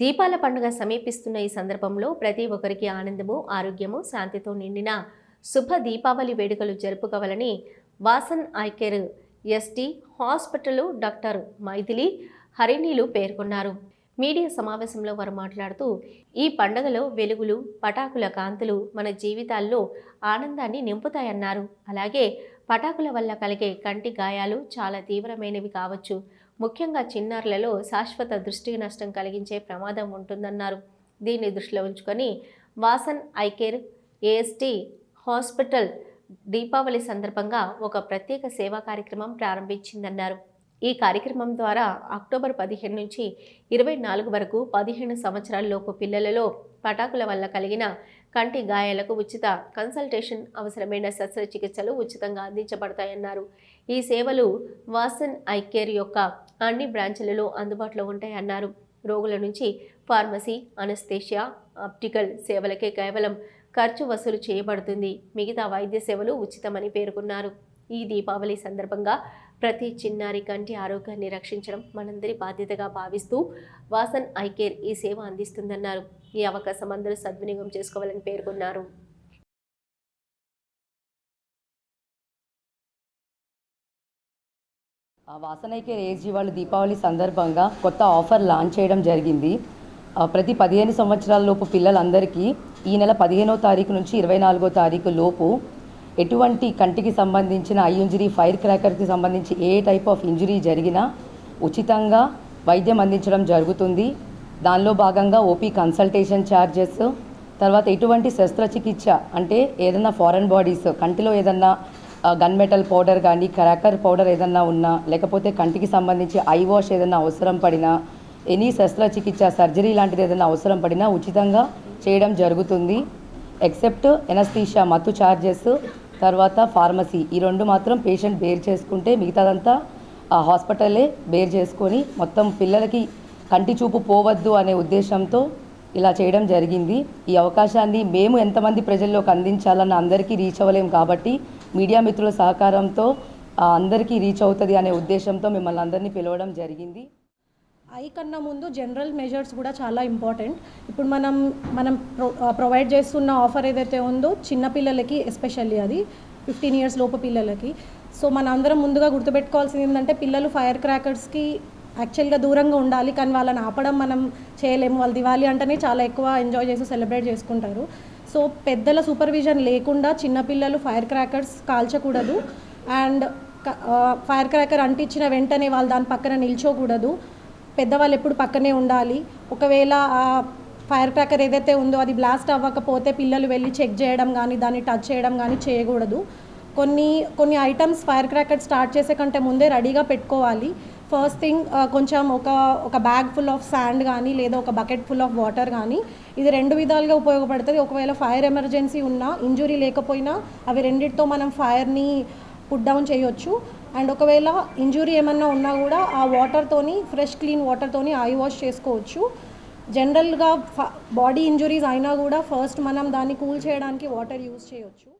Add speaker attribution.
Speaker 1: దీపాల పండుగ సమీపిస్తున్న ఈ సందర్భంలో ప్రతి ఒక్కరికి ఆనందము ఆరోగ్యము శాంతితో నిండిన శుభ దీపావళి వేడుకలు జరుపుకోవాలని Vasan eye care ST hospital doctor Mythili హరిణీలు పేర్కొన్నారు. మీడియా సమావేశంలో వారు మాట్లాడుతూ ఈ పండుగలో వెలుగులు పటాకుల కాంతులు మన జీవితాల్లో ఆనందాన్ని నింపుతాయన్నారు. అలాగే పటాకుల వల్ల కలిగే కంటి గాయాలు చాలా తీవ్రమైనవి కావచ్చు. ముఖ్యంగా చిన్నారులలో శాశ్వత దృష్టి నష్టం కలిగించే ప్రమాదం ఉంటుందన్నారు. దీన్ని దృష్టిలో ఉంచుకొని Vasan eye care AST hospital Deepavali సందర్భంగా ఒక ప్రత్యేక సేవా కార్యక్రమం ప్రారంభించిందన్నారు. ఈ కార్యక్రమం ద్వారా అక్టోబర్ పదిహేను నుంచి ఇరవై నాలుగు వరకు పదిహేను సంవత్సరాలలోపు పిల్లలలో పటాకుల వల్ల కలిగిన కంటి గాయాలకు ఉచిత కన్సల్టేషన్ అవసరమైన శస్త్రచికిత్సలు ఉచితంగా అందించబడతాయన్నారు. ఈ సేవలు వాసన్ ఐకేర్ యొక్క అన్ని బ్రాంచులలో అందుబాటులో ఉంటాయన్నారు. రోగుల నుంచి ఫార్మసీ అనస్థేషియా ఆప్టికల్ సేవలకే కేవలం ఖర్చు వసూలు చేయబడుతుంది. మిగతా వైద్య సేవలు ఉచితమని పేర్కొన్నారు. ఈ దీపావళి సందర్భంగా ప్రతి చిన్నారి కంటి ఆరోగ్యాన్ని రక్షించడం మనందరి బాధ్యతగా భావిస్తూ వాసన్ ఐకేర్ ఈ సేవ అందిస్తుందన్నారు. ఈ అవకాశం అందరూ సద్వినియోగం చేసుకోవాలని పేర్కొన్నారు.
Speaker 2: వాసన వాసనైకే ఏఎస్జీ వాళ్ళు దీపావళి సందర్భంగా కొత్త ఆఫర్ లాంచ్ చేయడం జరిగింది. ప్రతి పదిహేను సంవత్సరాల లోపు పిల్లలందరికీ ఈ నెల పదిహేనో తారీఖు నుంచి ఇరవై నాలుగో తారీఖు లోపు ఎటువంటి కంటికి సంబంధించిన ఐ ఇంజరీ ఫైర్ క్రాకర్కి సంబంధించి ఏ టైప్ ఆఫ్ ఇంజరీ జరిగినా ఉచితంగా వైద్యం అందించడం జరుగుతుంది. దానిలో భాగంగా ఓపీ కన్సల్టేషన్ ఛార్జెస్ తర్వాత ఎటువంటి శస్త్రచికిత్స అంటే ఏదైనా ఫారెన్ బాడీస్ కంటిలో ఏదన్నా గన్ మెటల్ పౌడర్ కానీ క్రాకర్ పౌడర్ ఏదన్నా ఉన్నా లేకపోతే కంటికి సంబంధించి ఐ వాష్ ఏదైనా అవసరం పడినా ఎనీ శస్త్రచికిత్స సర్జరీ లాంటిది ఏదైనా అవసరం పడినా ఉచితంగా చేయడం జరుగుతుంది. ఎక్సెప్ట్ ఎనస్థీషియా మత్తు ఛార్జెస్ తర్వాత ఫార్మసీ. ఈ రెండు మాత్రం పేషెంట్ బేర్ చేసుకుంటే మిగతాదంతా ఆ హాస్పిటలే బేర్ చేసుకొని మొత్తం పిల్లలకి కంటి చూపు పోవద్దు అనే ఉద్దేశంతో ఇలా చేయడం జరిగింది. ఈ అవకాశాన్ని మేము ఎంతమంది ప్రజల్లోకి అందించాలన్న అందరికీ రీచ్ అవ్వలేం కాబట్టి మీడియా మిత్రుల సహకారంతో అందరికీ రీచ్ అవుతుంది అనే ఉద్దేశంతో మిమ్మల్ని అందరినీ పిలవడం జరిగింది.
Speaker 3: ఐ కన్నా ముందు జనరల్ మెజర్స్ కూడా చాలా ఇంపార్టెంట్ ఇప్పుడు మనం మనం ప్రొ ప్రొవైడ్ చేస్తున్న ఆఫర్ ఏదైతే ఉందో చిన్నపిల్లలకి ఎస్పెషల్లీ అది ఫిఫ్టీన్ ఇయర్స్ లోపు పిల్లలకి. సో మన అందరం ముందుగా గుర్తుపెట్టుకోవాల్సింది ఏంటంటే పిల్లలు ఫైర్ క్రాకర్స్కి యాక్చువల్గా దూరంగా ఉండాలి కానీ వాళ్ళని ఆపడం మనం చేయలేము. వాళ్ళు దివాలి అంటేనే చాలా ఎక్కువ ఎంజాయ్ చేసి సెలబ్రేట్ చేసుకుంటారు. సో పెద్దల సూపర్విజన్ లేకుండా చిన్నపిల్లలు ఫైర్ క్రాకర్స్ కాల్చకూడదు. అండ్ ఫైర్ క్రాకర్ అంటించిన వెంటనే వాళ్ళు దాని పక్కన నిల్చోకూడదు. పెద్దవాళ్ళు ఎప్పుడు పక్కనే ఉండాలి. ఒకవేళ ఆ ఫైర్ క్రాకర్ ఏదైతే ఉందో అది బ్లాస్ట్ అవ్వకపోతే పిల్లలు వెళ్ళి చెక్ చేయడం కానీ దాన్ని టచ్ చేయడం కానీ చేయకూడదు. కొన్ని కొన్ని ఐటమ్స్ ఫైర్ క్రాకర్ స్టార్ట్ చేసే కంటే ముందే రెడీగా పెట్టుకోవాలి. ఫస్ట్ థింగ్ కొంచెం ఒక ఒక బ్యాగ్ ఫుల్ ఆఫ్ శాండ్ కానీ లేదా ఒక బకెట్ ఫుల్ ఆఫ్ వాటర్ కానీ ఇది రెండు విధాలుగా ఉపయోగపడుతుంది. ఒకవేళ ఫైర్ ఎమర్జెన్సీ ఉన్నా ఇంజురీ లేకపోయినా అవి రెండిటితో మనం ఫైర్ని పుట్ డౌన్ చేయొచ్చు. అండ్ ఒకవేళ ఇంజురీ ఏమన్నా ఉన్నా కూడా ఆ వాటర్తోని ఫ్రెష్ క్లీన్ వాటర్తోని ఐ వాష్ చేసుకోవచ్చు. జనరల్గా బాడీ ఇంజురీస్ అయినా కూడా ఫస్ట్ మనం దాన్ని కూల్ చేయడానికి వాటర్ యూజ్ చేయవచ్చు